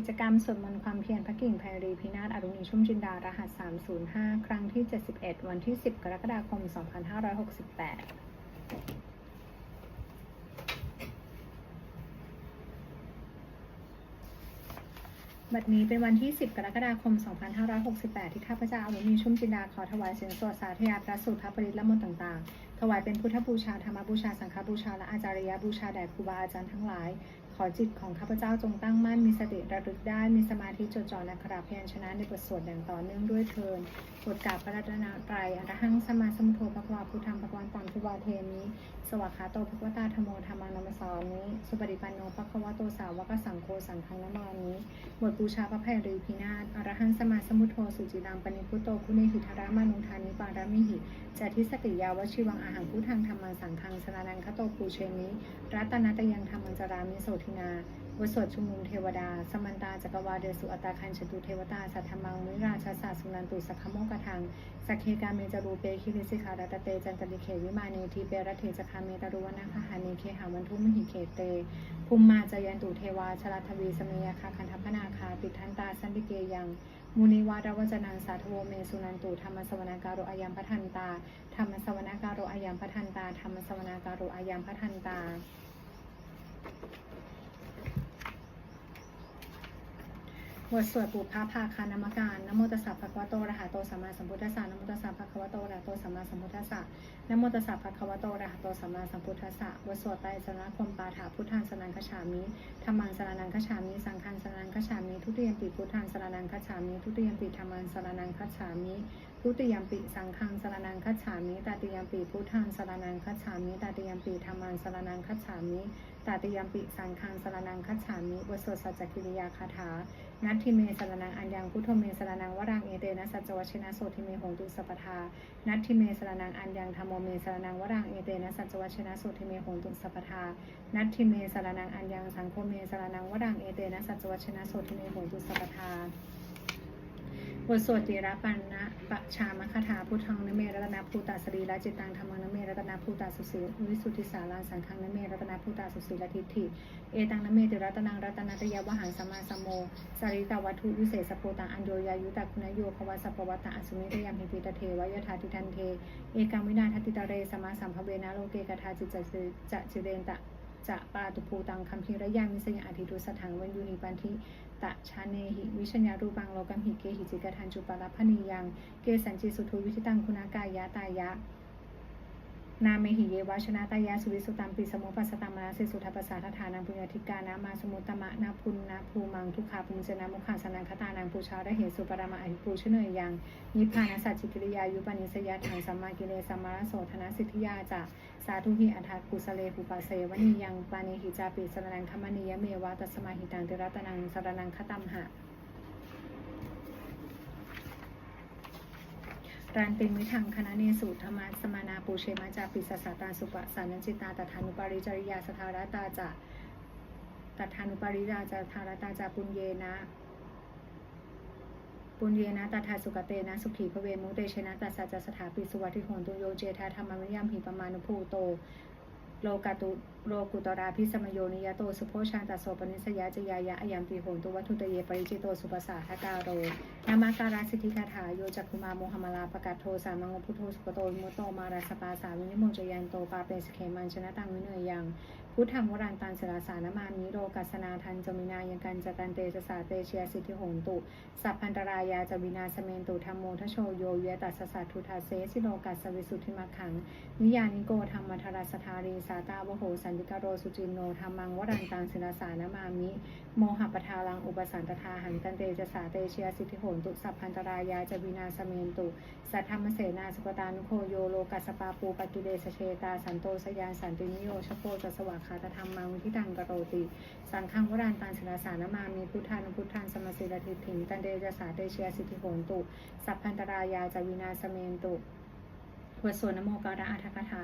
กิจกรรมสวดมนต์ความเพียรพระกิ่งไพรีพินาศอรุณีชุ่มจินดา รหัส 305 ครั้งที่ 71 วันที่ 10 กรกฎาคม 2568บัดนี้เป็นวันที่ 10 กรกฎาคม 2568 ที่ข้าพเจ้าอรุณีชุ่มจินดาขอถวายเสียงสวดสาธยายพระสูตรพระปริตรและมนต์ต่างๆ ถวายเป็นพุทธบูชา ธรรมบูชา สังฆบูชา และอาจาริยบูชาแด่ครูบาอาจารย์ทั้งหลาย อจิตของข้าพเจ้าจงตั้งมั่นมีสติระลึกได้มีสมาธิจดจ่อในคราพยัญชนะในบทสวดอย่างต่อเนื่องด้วยเทินบทกราบพระรัตนตรัยอรหังสมาสมุทโธภควาพุทธังภควันตังทุวาเทมิสวากขาโตภควตาธโมธรรมานัมสามิ สุปฏิปันโนภควโตสาวกสังโฆสังฆนามามิบทบูชาพระไพรีพินาศอรหังสมาสมุทโธสุจิรังปณิพุโตคุเนหิทารามานุทานิปารามิหิจัตทิสติยาวชิวังอาหารพุทธังธรรมังสังฆังสนานังคโตปูเชมิรัตนัตยังธรรมังจารามิโสทินา บทสวดชุมนุมเทวดา สมันตาจักรวาเดสุอัตตาคันชตุเทวตา สัทธมังมุราชาสาสุนันตุสักขโมกทังสักเคกาเมจารูเปคิริสิขารัตเตจันตลิเขวิมาเนทีเปรเทจคาเมตารุวนาคหาเนเคหาวันทุมหิเขเต ภูมิมาจายันตุเทวาชลทวีสเมยคาคันทพนาคาติทันตาสันติเกยังมุนิวาดวจนังสาธโวเมสุนันตุธรรมสวนาการโรอายัมพัทันตา ธรรมสวนาการโรอายัมพัทันตา ธรรมสวนาการโรอายัมพัทันตา บทสวดปุพพาภาคานามการนโมตัสสะภะคะวะโตอะระหะโตสัมมาสัมพุทธัสสะนโมตัสสะภะคะวะโตอะระหะโตสัมมาสัมพุทธัสสะนโมตัสสะภะคะวะโตอะระหะโตสัมมาสัมพุทธัสสะบทสวดไตรสรณคมปาฐาพุทธังสรนังคฉามิธรรมังสรนังคฉามิสังฆังสรนังคฉามิทุติยมปิพุทธังสรนังคฉามิทุติยมปิธรรมังสรนังคฉามิทุติยมปิสังฆังสรนังคฉามิตติยมปิพุทธังสรนังคฉามิตติยมปิธรรมังสรนังคฉามิตติยมปิสังฆังสรนังคฉามิบทสวดสัจจกิริยาคาถา นัตทิเมสรนังอัญญังพุทโธเมสรนังวรังเอเตนะสัจจวัชนะโสทิเมหตุสัพทานัตทิเมสรนังอัญญังธรรมโมเมสรนังวรังเอเตนะสัจจวัชนะโสทิเมหตุสัพทานัตทิเมสรนังอัญญังสังโฆเมสรนังวรังเอเตนะสัจจวัชนะโสทิเมหตุสัพทา บทสวดติระปันนะปะชามคาถาพุทธังนเมรัตนาภูตาสรีละจิตตังธรรมังนเมรัตนาภูตาสุสีวิสุทธิสาราสังฆังนเมรัตนาภูตาสุสีละทิฏฐิเอตังนเมติรัตนังรัตนาตยาวหังสัมมาสัมโมสาริตาวัตถุวิเศษสโพตังอัญโยยายุตาคุณโยภวสัพพวัตตะอสุเมตยามหิติตเทวยถาทิทันเท เอกังวินาทติตาเรสมาสัมภเวนะโลเกกทาจิตจะจะจิเรนตะจะปาตุภูตังคัมภีระยามิสยาอธิตุสถังเวนยุนิปันทิ ตะชาเนหิ วิชญารูปังโลกัมหิเกหิจิกทันจุปาลพนียัง เกสัญจิสุทุวิธิตังคุณากายะตายะ นาเมหิเยวชนะตายาสุวิสุตัมปิสมุปัสตัมาสิสุทัปปสาทฐานังปุญญาธิกานามาสมุตตมะนาพุนนาภูมังทุกขาปุญจนามุขังสนังคตานังปูชาระเหสุปรมาอหิปูชเนยยังนิพพานัสสัจจิกิริยายุปนิสยาถังสัมมากิเลสัมมาโสธนสิทธิยาจะสาธุหิอัฏฐกุสเลภูปาเสวนียังปานิหิจาปิสรนังคมณียเมวะตัสมาหิตังติรัตนังสรนังคตัมหะ รันเป็นมิทังคณะเนสุธรรมะสมานาปูเชมาจาปิสสตาสุปะสานัญจิตาตถานุปาริจริยาสทารตาจะตถานุปาริยาจะทารตาจะปุญเยนะปุญเยนะตถาสุกเตนะสุขีพเวมุเตชนะตัสสะจะสถาปิสุวัติโหนตุโยเจทาธรรมวิยามหิปมานุภูโต โลกาตุโลกุตราพิสมโยนิยโตสุโพชานตัสโสปนิสยาจยายะอยัมปีโหนตุวัตุตเยปริจิโตสุปสาทกาโรนามาการาสิทธิคาถาโยจักคุมาโมหมลาประกาศโทสามังพุทโธสุปโตมุโตมาราสปาสาวินิโมจยันโตปาเปสเคมันชนะตังวิเนยยัง พุทธังวรันตันสราสานามามิโรกัสนาทันจมินายังกันจตันเตจสาเตเชียสิทธิโหนตุ สัพพันตรายาจวินาสเมนตุธรรมโมทโชโยเยตัสสสัททุทาเสสิโลกัสวิสุทธิมัคขัง นิยานิโกธรรมทราสทารีสาตาวโหสันติกโรสุจินโนธรรมังวรันตังศิลสานามามิ โมหปทาลังอุปสันตทาหันตันเตจสาเตเชียสิทธิโหนตุสัพพันตรายาจวินาสเมนตุ สัทธรรมเสนาสุปตานุโคโยโลกัสปาปูปกิเลสเชตาสันโตสยานสันตินิโยชโปจัสวาคาตธรรมังวิธิตังกโรติ สังฆังวรานตังศิลสานามามีพุทธานุพุทธันสมสิรติถิงตันเดจสาเตเชียสิทธิโหนตุ สัพพันตรายาจวินาสเมนตุบทสวนนโมกระอัฏฐกถา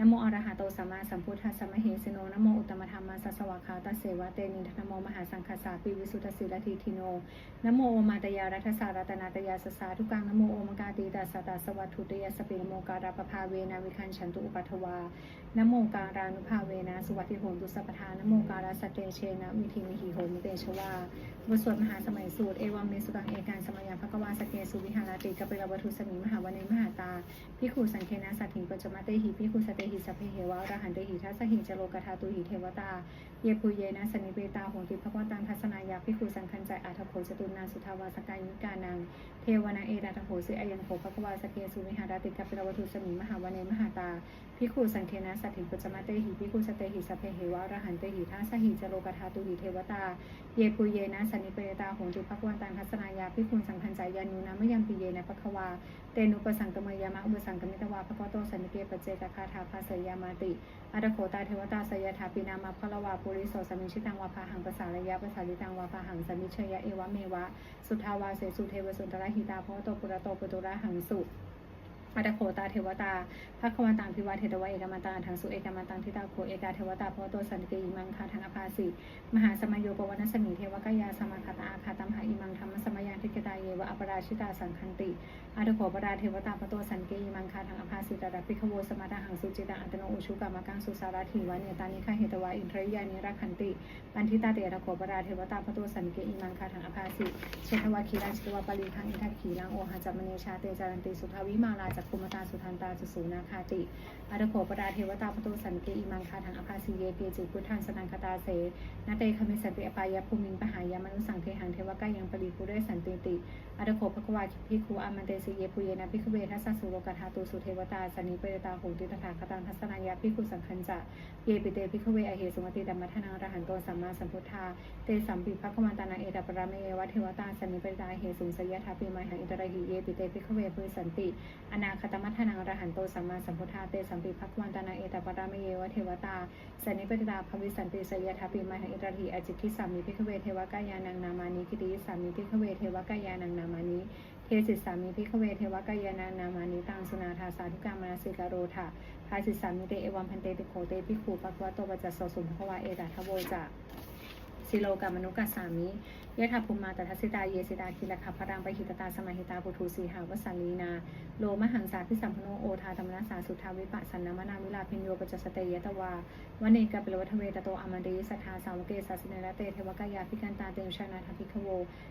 นโมอรหะโตสัมมาสัมพุทธัสสะมะเหสโนนโมอุตตมธรรมาสัสวะคาตเสวะเตนิทนโมมหาสังคสาปิวิสุทธสิลทิทิโนนโมโอมาตยารัตสารัตนาตยาสสาทุกังนโมโอมกาตีตัสตัสวัตถุตยสปินโมการาปภาเวนะวิคันฉันตุอุปัทวานโมการานุภาเวนะสุวัติโหนตุสัพทานโมการาสตเตเชนะวิธิมิหิโหมิเตชวาบทสวดมหาสมัยสูตรเอวัมเมสุตังเอการสมัยาภควาสเกสุวิหารติกเปิลวัตุสมิมหาวันเนมหาตาพิคูสังเคนะสัตถิปัจจมะเตหิพิคูสเตหิสัพเพเหวะระหันเตหิทัสหิจโลกธาตุหิเทวตา เยปุเยนะสนิเวตาโหติภควตังทัศนายาพิคูสังคันใจอาทโภจตุนาสุทาวาสกายิกานัง เทวนาเอราทโหสิอายันโภภควาสเกสุมิหารติกปิรวัตุสมิมหาวเนมหาตาพิคูสังเคนะสัตถิปัจจมะเตหิพิคูสเตหิสัพเพเหวะอรหันเตหิทัสสหิจโลกธาตุหิเทวตา เยปุเยนะสันนิเปตาโหติภควันตังทัศนายาพิคุสังคันจายานุนะมยังปิเยนะภควา เตนุปสังกมยามะอุปสังกมิตวาภควโตสันนิเกปเจกคาถาภาสยามาติอัตโขตาเทวตาสยถาปินามาพลวาปุริโสสมิชิตังวาภาหังภาษาระยะภาษาลิตังวาภาหังสมิชยะเอวะเมวะ สุทาวาเสสุเทวสุนทรหิตาภวโตปุระโตปุตุระหังสุ อัตโขตาเทวตาภควันตังพิวาเทตวะเอกมันตังทางสุเอกมันตังทิตาโคเอกาเทวตาพระโตสันติเกอิมังคาทางอภาสิมหาสมโยปวนัสมิเทวกายาสมาคาตาอาคาตัมหาอิมังธรรมสมยังทิกตาเยวะอปราชิตาสังคันติอัตโขปราเทวตาพระโตสันติเกอิมังคาทางอภาสิตาดาพิขโวสมาตาหังสุจิตังอัตโนอุชุกามากังสุสาราถีวะเนตานิฆาเหตวะอินทริยานิรักขันติปันทิตาเตอัตโขปราเทวตาพระโตสันติเกอิมังคาทางอภาสิเชตวะคีรังชิตวะปริคังอินทขีลังโอหะจัมมเนชาเตจารันติสุทาวิมาลาจักคุมตาสุทันตาจุสูนาคาติอัตโขปราเทวตาพระโตสันเกอิมังคาทางอภาสีเยเกจิพุทธังสนังคตาเสนาเตคมิสันติอปายะภูมิงปหายามนุสังเทหังเทวกายังปริภูเรสันติติอัตโขภควาพิคูอามันเตสิเยปุเยนะพิกเวทัสสสุโลกธาตุสุเทวตาสันิเปรตาโหติตถาคตังทัสนายะพิคุสังคันจะเยปิเตพิกเวอเหสุมติดัมมัทนังอรหันโตสัมมาสัมพุทธาเตสัมปิภควันตานังเอตปรามเอวะเทวตาสันิเปรตาเหสุสยถาปิมัยหังอิตรหิเยปิเตพิกเวพุสันติอนาคตมัทนังอรหันโตสัมมาสัมพุทธาเตสัมปิภควันตานังเอตปรามเอวะเทวตาสนิเปรตาภวิสันติสยถาปิมัยหังอิตระหิอจิตคิสามิพิกเวเทวกายานังนามานิกิติสามิพิกเวเทวกายานังนามานิเทสิสามีพิขเวเทวกายานานามานิตังสุนาทาสาธุกามนาสิกาโรธาภาสิสามิเตเอวัมพันเตติโขเตพิขูปักวะโตปัจจสสุภควาเอตาทโวจะสิโลกามนุกัสสามิ ยะถาภูมาตทัสิตาเยสิตาคิลคัพพรังปหิตตาสมาหิตาปุถุสีหาวสันลีนา โลมหังสาพิสัมพโนโอทาธรรมนาสาสุทาวิปัสสันนามนาวิลาพินโยปัจสเตยตวาวเนกะเปลวัทเวตโตอมันเดยสัทธาสาวกเกสัสเนระเตเทวกายาพิกันตาเตมชนาทพิขโว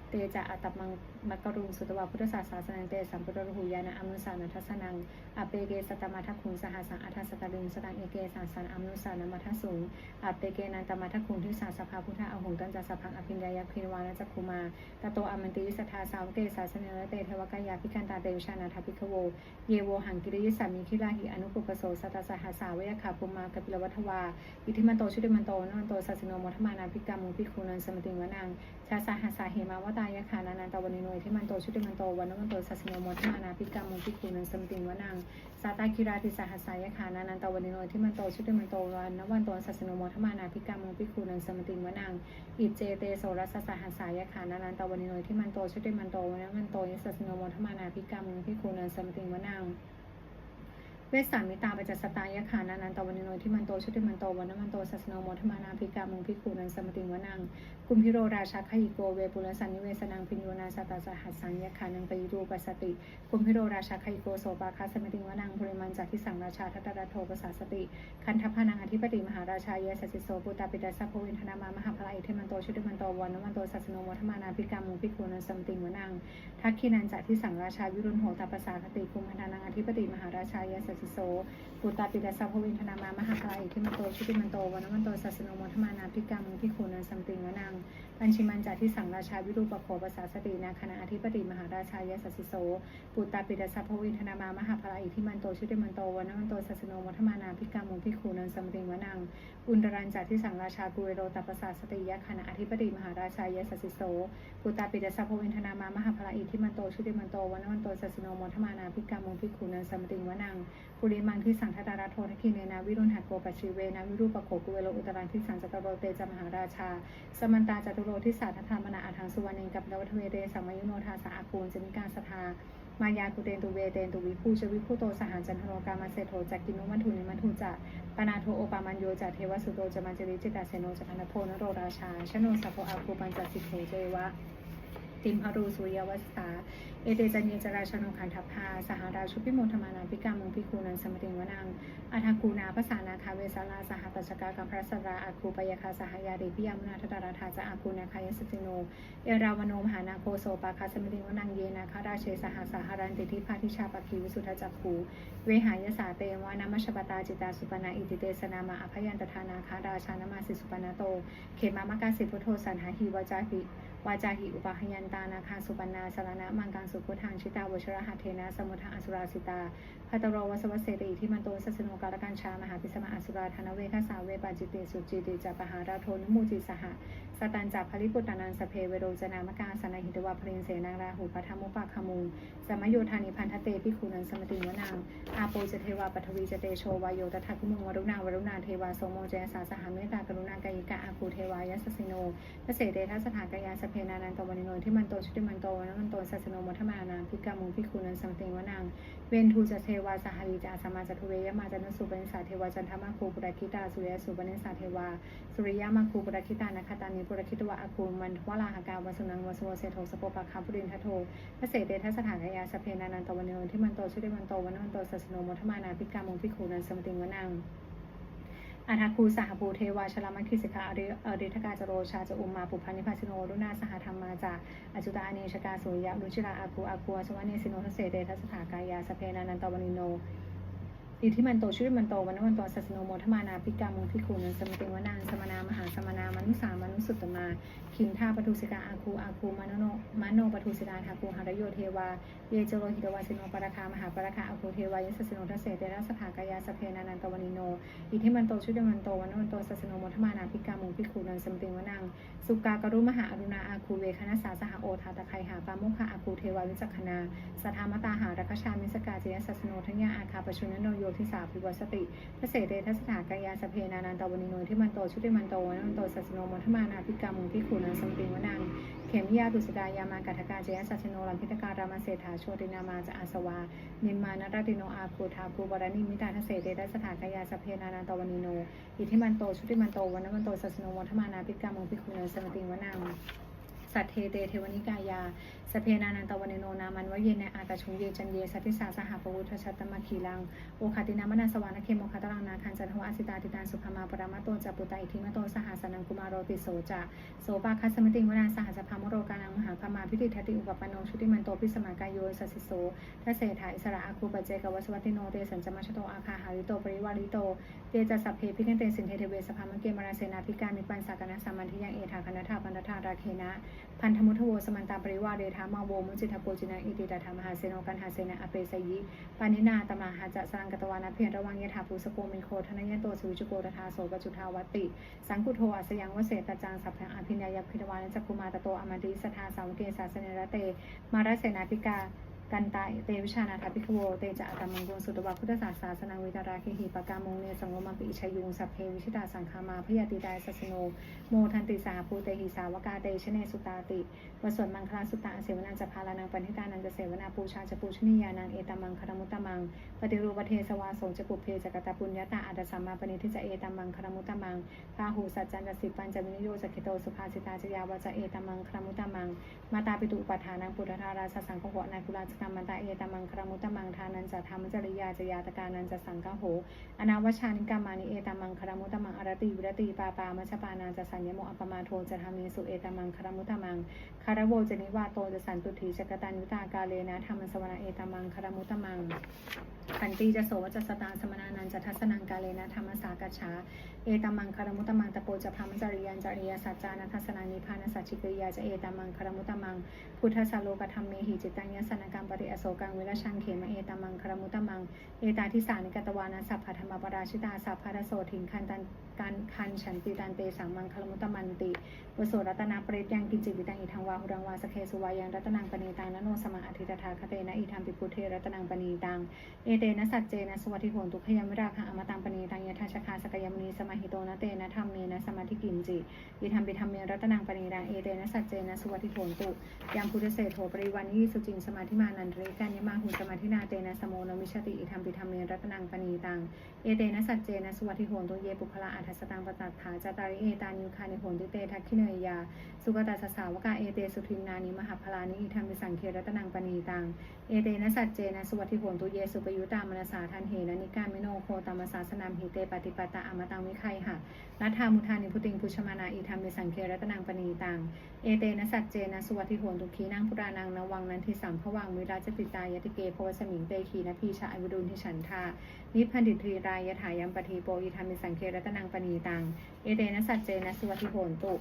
เตจะอัตตมังมักกรุงสุตวาพุทธศาสนาเตสัมพุทธรูหุยานะอมุสานัทสนังอเปเกสตมาทักขุงสหสังอัทสตลิงสตังเอเกสาสันอมุสานามัทสุงอเปเกนันตมาทักขุงที่สาสภาพุทธอหงกันจัสพังอภิญญายาพินวานจักคุมาตโตอมันติสัทธาสาวเกสัสเนรเตเทวกายาพิกันตาเตวชานาทพิคโว เยโวหังกิริยสามีคิราหิอนุปุปโสสัตาสหัสาเวยขาปุมากัปิลวัทวา อิทิมันโตชุติมันโตนมันโตสัสโนมทมานาพิกามุพิคูนันสมติงวนังาสาหัสสาเหมาวตายะขานานันตวันนิโนยที่มันโตชุติมันโตวันนมันโตสัสโนโมทมานาพิกามุพิคูนันสมติงวนังสาตาคิราติสหัสสายะขานานันตวันนิโนยที่มันโตชุติมันโตวันนวันโตสัสโนโมทมานาพิกามุพิคูนันสมติงวนังอิเจเตโสรัสสหัสสายะขานานันตวันนิโนยที่มันโตชุติมันโตวันนมันโตสัสโนโมทมานาพิกามุพิคูนันสมติงวนัง วสสามิตาปจัสตายะขานานันตวันนโนที่มันโตชุติมันโตวันนมันโตสัสนโมทมานาภิกามุงพิคูนันสมติงวนังกุมพิโรราชาขยิโกเวปุรสันนิเวสนังพิญโยนาสตาสหัสสังยะขานังปยิรูปัสสติกุมพิโรราชาขยิโกโสปาคาสมติงวนังบริมันจากที่สังราชาทัตตะโทปสาสติคันทพานังอธิปติมหาราชาเยสสิโสปุตตาปิตาสัพพวินทนามามหาพลายเทมันโตชุติมันโตวันนมันโตสัสนโมทมานาภิกามุงพิคูนันสมติงวนังทักขินันจากที่สังราชาวิรุณโหตปัสาคติคุมพันธานังอธิปติมหาราชาเยสสโสปุตตาปิตาสัพพวินธนามามหาพลายที่มันโตชุติมันโตวันนมันโตสัสโนโมทมานาพิกามุงพิคูนันสัมติงวนังปัญชิมันจาที่สังราชาวิรูปโขปสาสตินาคณะอธิปติมหาราชายสสิโสปุตตาปิตาสัพพวินธนามามหาพลายที่มันโตชุติมันโตวันนมันโตสัสโนโมทมานาพิกามุงพิคูนันสัมติงวนังอุนดรันจาที่สังราชากุเรโรตปสาสติยคณะอธิปติมหาราชายสสิโสปุตตาปิตาสัพพวินธนามามหาพลายที่มันโตชุติมันโตวันนมันโตสัสโนโมทมานาพิกามุงพิคูนันสัมติงวนัง ปุริมังที่สังทัตาราโททคิเนนาวิรุณหัตโกปชิเวนะวิรูปโขกุเวโลอุตรังที่สังจตโรเตจมหาราชา สมันตาจตุโรที่สาธธรรมนาอาทังสุวรรณเงกับลวัทเวเตสัมมายุโนทาสาอาคูลจนิการสทามายากุเตนตุเวเตนตุวิภูชวิภูโตสหานจันทโรกามาเสโทจักกินุมัทุนิมัทุจะปนาโทโอปามันโยจะเทวสุโตจะมันจริจิตาเสโนจะพันโพนโรราชาชโนสัพโพอาคูปัญจสิโขเจวะ ติมพรูสุริยวัสสาเอเตจันเยจราชนงคันทัพาสหราชุพิโมธรรมานาพิกามุงพิคูนันสมติงวนังอาทากูนาภาษานาคาเวสาลาสหตัชกากัมพระสราอาคูปยคาสหายาเดพิยามุนาทตาราธาจะอาคูนาคายสติโน เอราวโนมหานาโคโซปาคาสมติงวนังเยนาคาราเชสหสาหารันติทิพาทิชาปคีวิสุทธจักขูเวหายสาเตวานามชปตาจิตาสุปนาอิติเตสนามาอภยันตทานาคาราชานามาสิสุปนาโต เขมามกาสิพุทโธสันหาหิวาจาหิ วาจาหิอุปาหยันตานาคาสุปนาสารณะมังกังสุพุทธังชิตาวชรหัตเทนะสมุทธอสุราสิตา พัตโรวสวัสเสติที่มันโตสัสโนการกันชามหาพิสมาอสุราธนเวคสาเวปาจิตติสุจิติจปหาราโทนุมูจิสหะสตันจับภริปุตตานันสเพเวโรจนามกาสนาหิตวาพรินเสนาราหูปัทมุปะคมุงสมโยธานิพันธเตพิคูนันสมติวนางอาโปจเทวาปทวีจเตโชวายโยตถาคุมงวรุณาวรุณาเทวาโสโมเจสาสหเมตตากรุณากายิกาอาคูเทวายัสสิโนพระเสเดทัสถากายาสเพนานันตวันิโนที่มันโตชุติมันโตวันมันโตสัสโนมัทมานาพิกามุงพิคูนันสมติวนาง เวนทูจะเทวาสหริจาสมาจทุเวยมาจันสุปนิสาเทวาจันทมาคูปุรคิตาสุริยสุปนิสาเทวาสุริยมาคูปุรคิตานาคตานิปุรคิตวะอาคูมันทวลาหากาวสุนังวสุวเสโทสโปปะคาปุรินทโทพระเสเดทัสถานกายาสเพนานันตวันโนที่มันโตชุติมันโตวันมันโตสัสโนมัทมานาพิกามุงพิคูนันสัมติงวนัง อาทาคูสหภูเทวาชลามัคคิสิกาอริอริทกาจโรชาจะอุมมาปุพันิพาสิโนรุณาสหธรรมาจาอจุตาอเนชกาสุริยะรุชิราอาคูอาคูสวเนสิโนทเสเดทัสถากายาสเพนานันตวนิโน อิทธิมันโตชื่อมันโตวันนวันโตสัสโนโมทมานาพิกามุงพิคูนันสมติงวนางสมนามหาสมนามนุสามนุสุตตมาคินทาปทุสิกาอาคูอาคูมานโนมานโนปทุสิกาทาคูหารโยเทวาเยโจโรหิตวาสิโนปราคามหาปราคาอาคูเทวายสสิโนทเสเตระสถากายาสเพนานันตวนิโนอิทธิมันโตชุดมันโตวันนวันโตสัสโนโมทมานาพิกามุงพิคูนันสมติงวนางสุกากรุมหาอรุณาอาคูเวคณะสาสหโอทาตะไคหาปามุขะอาคูเทวาวิจักขณาสัทธามตาหารัคชามิส จยสัสโนทัญญาอาคาปชุนนโยทิสาภิวัสติทเสเตทัสถากายาสเพนานันตวนิโนที่มันโตชุติมันโตวันนวันโตสัสโนโมทมานาพิกามุงพิคูนันสมติงวนางเขมิยาตุสกายามากัทกาเจยสัชโนลัมพิตการามาเศรษฐาโชตินามาจะอาสวานิมมานรติโนอาคูทาคูบารณิมิตาทเสเดทัสถากายาสเพนานันตวนิโนอิทิมันโตชุติมันโตวันนวันโตสัสโนวัฒมานาพิกามุงพิคุนันสมติงวนังสัทเทเตเทวนิกายา สเพนานันตวันโนนามันวะเยนอากาชงเยจันเยสัติสาสหปวุทชัตตมะคีลังโอคาตินามนาสวานเคโมคาตรังนาคันจันทวาสิตาติตานสุภมาปรมาโตจัปุตาอิทิมโตสหสนังกุมารโรติโสจะโสปาคัสมติงวนาสหสภามโรกานังมหาพมาพิติทัติอุปปนโนชุติมันโตพิสมากายโยสัสสิโสทเสถาอิสระอาคูปเจกวสวัติโนเตสัญจมัชโตอาคาหาริโตปริวาริโตเตจะสัพเพพิกันเตสินเทเทเวสภามังเกมราเสนาพิการมิปันสากนะสามันทิยังเอธาคณธาปันธาราเคนะพันธมุทโวสมันตาปริวาเดธามาโวมุจิตาปูจินาอิติตาธรรมหาเสโนกันหาเสนาอเปสยิปานินาตมาหาจะสรังกตวานาเพียรระวังยถาภูสโกมิโคธนยันโตสุวิจุโกตถาโสปจุทาวัติสังกุโทอัสยังวเสตจังสัพพังอภิญญายพิทวานจักคุมาตโตอมันติสทาสาวเกสาสเนระเต มารเสนาพิกา กันตาเตวิชานาถาภิกขโวเตจะอัตมังกุลสุตวะพุทธศาสนาสนังวิตาราคิหิปกามงเนสังโมมังปิอิชยุงสัพเพวิชิตาสังคามาพยาติตายสัสโนโมทันติสาภูเตหิสาวกาเตชเนสุตาติวสวนมังคลาสุตตาเสวนาจะพาลานังปันทิตานันจะเสวนาปูชาจะปูชนียานังเอตมังคารมุตตมังปฏิรูปเทสวาโสจะปุเพจกตปุญญาตาอัตสัมมาปณิทิจะเอตมังคารมุตตมังพาหูสัจจันจะสิปัญจวินิโยสกิโตสุภาสิตาจยาวาจะเอตมังคารมุตตมังมาตาปิตุปัฏฐานังปุถทาราสสังฆโหนาคุลาจรรมมันตาเอตมังคารมุตมังทานันจะธรรมจริยาจยาตการนันจะสังกโห อนาวชานิกามานิเอตมังคารมุตมังอรติวิรติปาปามัชปานาจะสัญญโมอัปมาโทจะทามีสุเอตมังคารมุตตมัง คารโวจนิวาโตจะสันตุถีจักตันยุตากาเลนะธรรมสวนาเอตมังคารมุตตมังขันติจะโสวจะสตาสมนานันจะทัสนังกาเลนะธรรมสากัจฉาเอตมังคารมุตตมังตะโปจะพรมจริยันจริยสัจจานัทสนานิพานัสสชิกริยาจะเอตมังคารมุตตมัง พุทธสาโลกธรรมเมหิจิตังยสนกรรมปริอโศกังเวรชังเขมเอตมังคารมุตตมัง เอตาทิสานิกตวานาสัพพธรรมปราชิตาสัพพะโสถิงคันตันการคันฉันติตันเตสังมังคารมุตตมันติวโสรัตนาปริตยังกินจิวิตังอิทังวาหุรังวาสเคสุวายังรัตนังปณีตังนโนสมาอธิตถาคเตนะอิทัมปิพุเทรัตนังปณีตัง เอเตนะสัจเจนะสวัสดิโหนตุขยามิราคะอมตังปณีตังยทัชคาสกยมณีสมาหิโตนะเตนะธรรมเมนะสมาธิกินจิยิธรรมปิธรรมเมรัตนังปณีตังเอเตนะสัจเจนะสวัสดิโหนตุยามพุทธเศรษโถปริวันยี่สุจิงสมาธิมานันเรกันยมาหุสมาธินาเตนะสโมนวิชติอิธรรมปิธรรมเมรัตนังปณีตัง เอเตนะสัจเจนะสวัสดิโหนตุเยปุคละอัฏฐสตังปตัฏฐาจตาริเอตานิวคานิโหนติเตทักขิเนยยาสุกตัสสาวกาเอเตสุทินนานิมหาพลานิอิธรรมิสังเครัตนังปณีตัง เอเตนะสัจเจนะสุวัติโหนตุเยสุปยุตามนสาทันเหนะนิการมิโนโคตามสาสนามหิเตปฏิปตาอมตังวิไคหะรัฐามุทานิพุติงพุชมานาอิธรรมเมสังเครัตนังปณีตัง เอเตนะสัจเจนะสุวัติโหนตุขีนังพุรานังนวังนันทิสัมภวังวิราชติตายติเกภวสมิงเตขีนะพีชาอวิรุณทิฉันทานิพันดิตรีรายถายัมปทีโปอิธรรมเมสังเครัตนังปณีตัง เอเตนะสัจเจนะสุวัติโหนตุ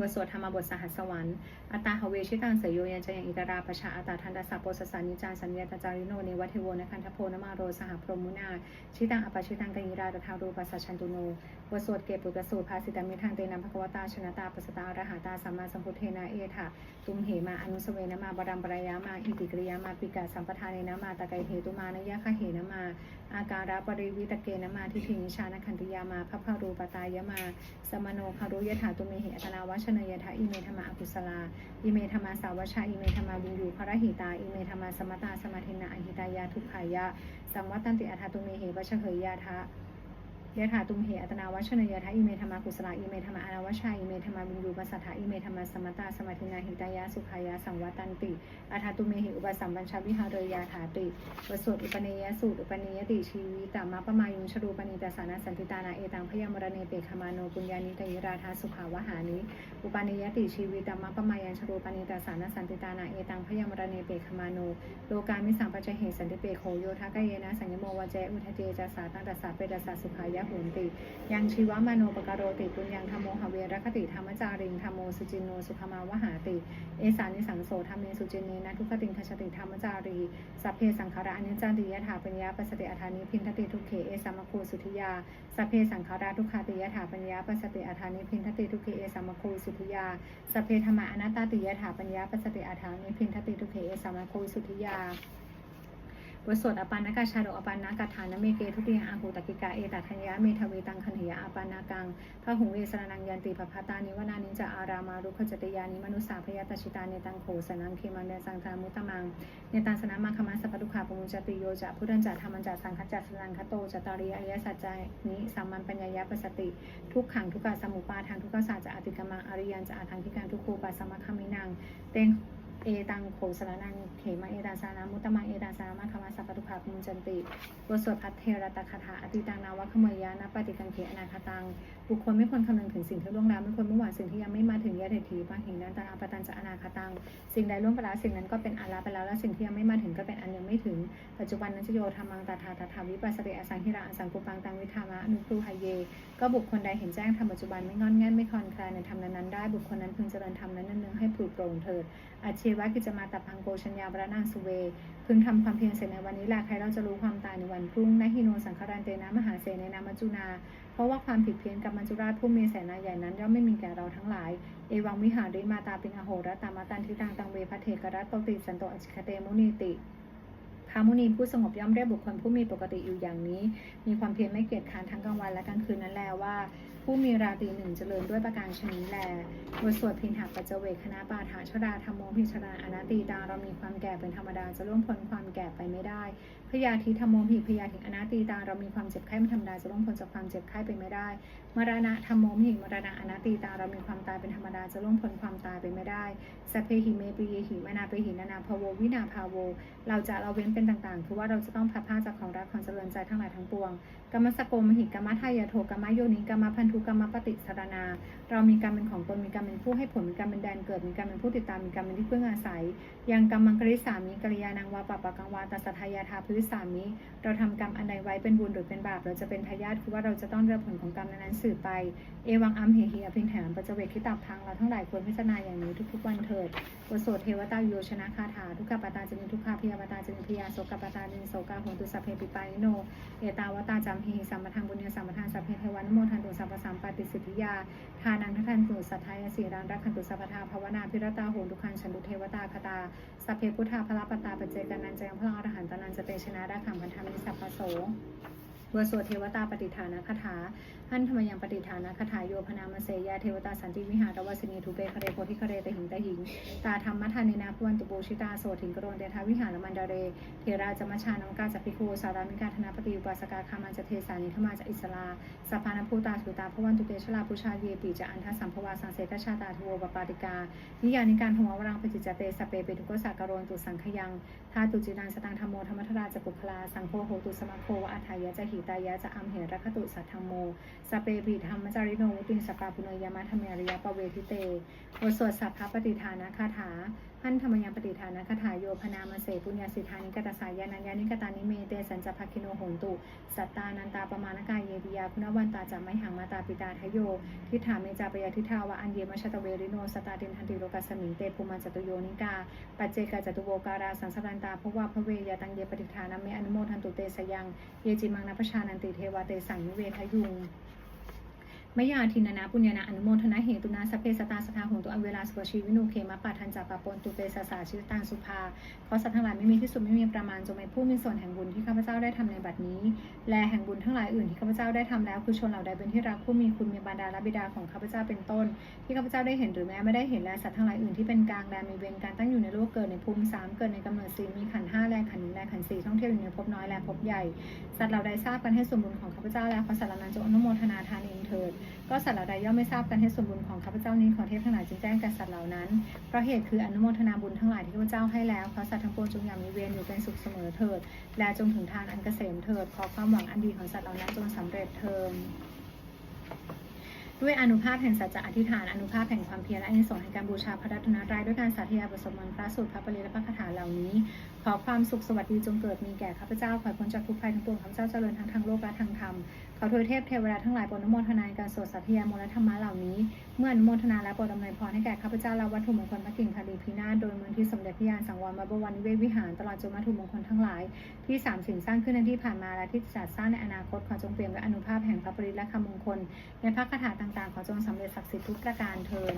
บทสวดธรรมบทสหัสวรรค์ อัตตาหเวชิตังเสยโยยัญจยังอิตราประชาอัตตาทันตสัพโปสสานิจารสัญญาตจาริโนเนวัเทโวนคันทโพนมาโรสหพรหมุนาชิตังอปชิตังกัญญิราตถารูปัสสชันตุโนบทสวดเกปุตสูตรภาสิตามิทังเตนะภควตาชนะตาปัสตาอรหาตาสัมมาสัมพุทเทนะเอถะตุมเหมาอนุสเวนะมาบรัมปรายามาอิติกริยามาปิกาสัมปทานเนนะมาตะไกเหตุมานยะคะเหนะมาอาการะปริวิตเกนะมาทิฏฐินิชานคันติยามาพระพารูปตายะมาสมโนคารุยถาตุเมเหอัตนาวชนยถาอิเมธมาอกุศลาอิเมธรรมาสาวชาอิเมธรรมาวินยูพระหิตา อิเมธรรมาสมตาสมาธินาอหิตายาทุกขายะ สังวัตตันติอัฏฐตุเมเหวชเหยยาทะ ยะถาตุมเหอัตนาวชนยถาอิเมธรรมากุศลาอิเมธรรมาอานาวชาอิเมธรรมาวินยูปัสสัทธาอิเมธรรมาสมตาสมาธินาหิตายะสุขายะสังวัตตันติอัฏฐตุเมเหอุปสัมบัญชวิหารยาถาติวสวดอุปเนยสูตรอุปเนยติชีวิตามะปมายุชรูปณิตาสานาสันติตานาเอตังพยามรเนเปคมาโนปุญญานิตยิราธาสุขาวหานิอุปเนยติชีวิตามะปมายังชรูปณิตาสานาสันติตานาเอตังพยามรเนเปคมาโนโลกามิสังปัจเจเหสันติเปโคโยทากเยนะสัญโมวเจอุทเจจาสาตังตัสสะเปตัสสะสุขายะโหุนติ ยังชีวมโนปการโรติปุญญังธรรมโมหเวรคติธรรมจาริงธรรมโมสุจินโนสุขมาวหาติ เอสานิสังโสธรรมเมสุจินเนนะทุกขติงคชติธรรมจารี สัพเพสังขาราอนิจจันติยถาปัญญาปัสสติอัฏฐานิพินทติทุกเขเอสัมมโคสุทิยา สัพเพสังขาราทุกขาติยถาปัญญาปัสสติอัฏฐานิพินทติทุกเขเอสัมมโคสุทิยา สัพเพธรรมาอนัตตาติยถาปัญญาปัสสติอัฏฐานิพินทติทุกเขเอสัมมโคสุทิยา บทสวดอปานากาชาโดอปานากาฐานเมเกทุติยอาหูตกิกาเอตัทัญญาเมทวีตังคันหยอปานากังพระหุงเวสรนังยันติปภาตานิวนานิจาอารามารุขจติยานิมนุสาพยาตชิตาเนตังโขสนังเคมันเนสังธามุตตมังเนตังสนามังคมาสัพพุขาปมุจติโยจะพุทธันจะธรรมันจะสังคจจะสนังคโตจตาริอริยสัจจานิสัมมันปัญญายะปสติ ทุกขังทุกขะสมุปาทางทุกขศาสจะอติกมังอริยันจะอาทางทิการทุกขูปัสสมะคามินังเตง เอตังโขสารนังเขมาเอตาสานามุตมังเอตาสานามาคมาสัพพทุขามุจันติบทสวดพัทเทรตคาถาอติตังนาวะขมยานะปฏิกังเขอนาคตัง บุคคลไม่ควรคำนึงถึงสิ่งที่ล่วงแล้วไม่ควรมุ่งหวังสิ่งที่ยังไม่มาถึงยะเถทีปะหินันตาปตันจะอนาคตัง สิ่งใดล่วงไปแล้วสิ่งนั้นก็เป็นอาลาไปแล้วและสิ่งที่ยังไม่มาถึงก็เป็นอันยังไม่ถึง ปัจจุบันนั้นจะโยธรรมังตถาตถาวิปัสสติอสังหิระอสังกุปังตังวิธามะนุครูหเย ก็บุคคลใดเห็นแจ้งธรรมปัจจุบันไม่งอนแง่นไม่คลอนแคลนในธรรมนั้นได้บุคคลนั้นพึงเจริญธรรมนั้นนั้นๆให้ปลุกโปร่งเถิดอาชีวะกิจมาตับพังโกชัญญาบรนางสุเว พึงทำความเพียรเสร็จในวันนี้แหละใครเราจะรู้ความตายในวันพรุ่งนหิโนสังคารันเตนะมหาเสนในนามจุนา เพราะว่าความผิดเพี้ยนกับมัจจุราชผู้มีแสนาใหญ่นั้นย่อมไม่มีแก่เราทั้งหลาย เอวังวิหาริมาตาปิงอโหรตามาตันทิตังตังเวพเทกรัตโตติสันโตอจิคเตมุนีติพระมุนีผู้สงบย่อมเรียกบุคคลผู้มีปกติอยู่อย่างนี้ มีความเพียรไม่เกียจค้านทั้งกลางวันและกลางคืนนั้นแล้วว่า ผู้มีราตรีหนึ่งเจริญด้วยประการชนิดแลบทสวดพินหักปัจเจเวคณะปาฐาชดาธรรมโมพิชราอนาตีตาเรามีความแก่เป็นธรรมดาจะล่วงพ้นความแก่ไปไม่ได้ พยาธิธรรมโมหิพยาธิอนาตีตาเรามีความเจ็บไข้เป็นธรรมดาจะล่วงพ้นจากความเจ็บไข้ไปไม่ได้ มรณะธรรมโมหิมรณะอนาตีตาเรามีความตายเป็นธรรมดาจะล่วงพ้นความตายไปไม่ได้สัพเพหิเมปิเยหิมนาเปหินานาภโววินาภาโว เราจะเราเว้นเป็นต่างๆคือว่าเราจะต้องพัดผ้าจากของรักของเจริญใจทั้งหลายทั้งปวง กรรมสโกมหิกรรมทายาโทกรรมโยนิกรรมพันธุกรรมปฏิสารนา เรามีกรรมเป็นของตนมีกรรมเป็นผู้ให้ผลมีกรรมเป็นแดนเกิดมีกรรมเป็นผู้ติดตามมีกรรมเป็นที่พึ่งอาศัย ยังกรรมังกริสามิกริยานังวาปะปะกังวาตัสสทายาทาพฤสามิ เราทำกรรมอันใดไว้เป็นบุญหรือเป็นบาปเราจะเป็นทายาทคือว่าเราจะต้องรับผลของกรรมนั้นสืบไป เอวังอัมเหหีอภินแถมปัจเจเวกที่ตับทางเราทั้งหลายควรพิจารณาอย่างนี้ทุกๆวันเถิดบทสวดเทวตาโยชนะคาถาทุกขปตาจะมีทุกขาพยาปตาจะมีพยาโสกปตาจะมีโสกาโหตุสัพเพปิปายโน เอตาวตาจำหิสัมปทางบุญญาสัมปทานสัพเพเทวานุโมทันตุสัพพสัมปติสิทธิยา ทานังทัทันตุสัทธายสีรังรักขันตุสัพพทาภาวนาพิรตาโหนทุกขันฉันตุเทวตาคตาสัพเพพุทธาพระปตาปเจกานันจังพระอรหันตนันจะเตชนะได้ขังพันธามิสัพพโสบทสวดเทวตาปฏิฐานคาถา ท่านธรรมยังปฏิฐานะคาถาโยพนามเสยาเทวตาสันติวิหารวสินีทุเปคะเรโพธิคะเรตหิงตหิง ตาธรรมทานินาพวันตุโบชิตาโสถิงกรณเดทาวิหารมันดาเร เทราจมชานังกาจักพิคูสารามิกาธนาปฏิอุปาสกาคามันจะเทสานิธมาจะอิสลาสพานภูตาสุตาพวันตุเตชลาพุชาเยปีจะอันทสัมภวาสังเสตชาตาทโวปปาติกา นิยานิการหัววรังปจิจเตสเปเปตุกสากโรนตุสังขยังทาตุจิรังสตังธรรมโมธรรมทราจะปุคลาสังโฆโหตุสมาโควะอัฏฐายะจะหิตายะจะอัมเหรคตุสัทธโม สเปปิธรรมจาริโนวุตินสกาปุเนยยมะธรรมริยปเวทิเตบทสวดสัพพะปฏิฐานคาถาท่านธรรมยังปฏิฐานคาถาโยพนามเสปุญญาสิทธานิกตสายานัญญานิกตานิเมเตสัญจภคิโนโหนตุ สัตตานันตาประมาณกายเยปิยาคุณวันตาจะไม่หังมาตาปิตาทโย ทิฏฐาเมจาปยาทิฏฐาวะอันเยมชตเวริโนสตาตินทันติโลกัสมิงเตภูมันจตุโยนิกา ปัจเจกจตุโวการาสังสรันตาภวะพระเวยาตังเยปฏิฐานาเมอนุโมทันตุเตสยัง เยจิมังนปชานันติเทวาเตสังนิเวทยุง มยาทินนาปุญญาอนุโมทนาเหตุนาสเพสตาสทาหงตุอันเวลาสวชีวินูเคมะปัทันจาปะปนตุเตสสาชิตตังสุภาเพราะสัตว์ทั้งหลายไม่มีที่สุดไม่มีประมาณจงเป็นผู้มีส่วนแห่งบุญที่ข้าพเจ้าได้ทำในบัดนี้ และแห่งบุญทั้งหลายอื่นที่ข้าพเจ้าได้ทำแล้วคือชนเหล่าใดเป็นที่รักผู้มีคุณมีบารดาและบิดาของข้าพเจ้าเป็นต้น ที่ข้าพเจ้าได้เห็นหรือแม้ไม่ได้เห็นและสัตว์ทั้งหลายอื่นที่เป็นกลางแดนมีเวรการตั้งอยู่ในโลกเกิดในภูมิสามเกิดในกำเนิดสี่มีขันห้าแลขันหนึ่งแลขันสี่ท่องเที่ยวอยู่ในภพน้อยแลภพใหญ่สัตว์เหล่าใดทราบกันให้ส่วนบุญของข้าพเจ้าแล้วขอสัตว์เหล่านั้นจงอนุโมทนาทานเองเถิดก็สัตว์เหล่าใดย่อมไม่ทราบกันให้ส่วนบุญของข้าพเจ้านี้ขอเทพทั้งหลายจึงแจ้งแก่สัตว์เหล่านั้น เพราะเหตุคืออนุโมทนาบุญทั้งหลายที่ข้าพเจ้าให้แล้ว ขอสัตว์ทั้งปวงจงอย่ามีเวรอยู่เป็นสุขเสมอเถิด และจงถึงทานอันเกษมเถิด ขอความหวังอันดีของสัตว์เหล่านั้นจงสำเร็จเถิดด้วยอนุภาพแห่งสัจจะอธิษฐานอนุภาพแห่งความเพียรและอานิสงส์แห่งการบูชาพระรัตนตรัยด้วยการสาธยายบทสวดมนต์พระสูตรพระปริและพระคาถาเหล่านี้ ขอความสุขสวัสดีจงเกิดมีแก่ข้าพเจ้าขอพ้นจากทุกภัยทั้งปวงข้าพเจ้าเจริญทั้งทางโลกและทางธรรม ขอโทวเทพเทวดาทั้งหลายบนนโมทนายการสวดสัพยายมลธรรมะเหล่านี้ เมื่ออนุโมทนาและโปรดอำนวยพรให้แก่ข้าพเจ้าและวัตถุมงคลพระกิ่งคดีพินาศโดยมือที่สมเด็จพระยานสังวรวัดบวรนิเวศวิหารตลอดจนวัตถุมงคลทั้งหลาย ที่สามสิ่งสร้างขึ้นในที่ผ่านมาและที่จะสร้างในอนาคตขอจงเปลี่ยมด้วยอนุภาพแห่งพระปริตและคำมงคล ในพระคาถาต่างๆ ขอจงสำเร็จศักดิ์สิทธิ์ทุกประการเทิน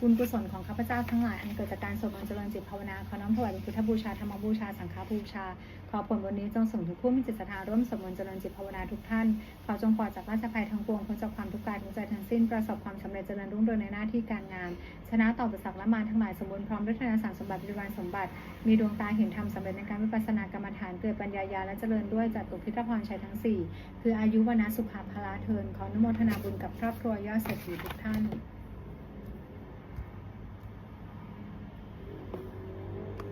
บุญกุศลของข้าพเจ้าทั้งหลายอันเกิดจากการสวดมนต์เจริญจิตภาวนาขอน้อมถวายเป็นพุทธบูชาธรรมบูชาสังฆบูชา ขอผลวันนี้จงส่งถึงผู้มีจิตศรัทธาร่วมสวดมนต์เจริญจิตภาวนาทุกท่านขอจงปลอดจากราชภัยทั้งปวงพ้นจากความทุกข์กายทุกใจทั้งสิ้นประสบความสำเร็จเจริญรุ่งเรืองในหน้าที่การงาน ชนะต่อประสักและมารทั้งหลายสมบูรณ์พร้อมด้วยธนาสารสมบัติบริวารสมบัติ มีดวงตาเห็นธรรมสำเร็จในการวิปัสสนากรรมฐานเกิดปัญญายาและเจริญด้วยจัตุพิทพรชัยทั้งสี่คืออายุวนะสุภาพละเทินขออนุโมทนาบุญกับครอบครัวยอดเศรษฐีทุกท่าน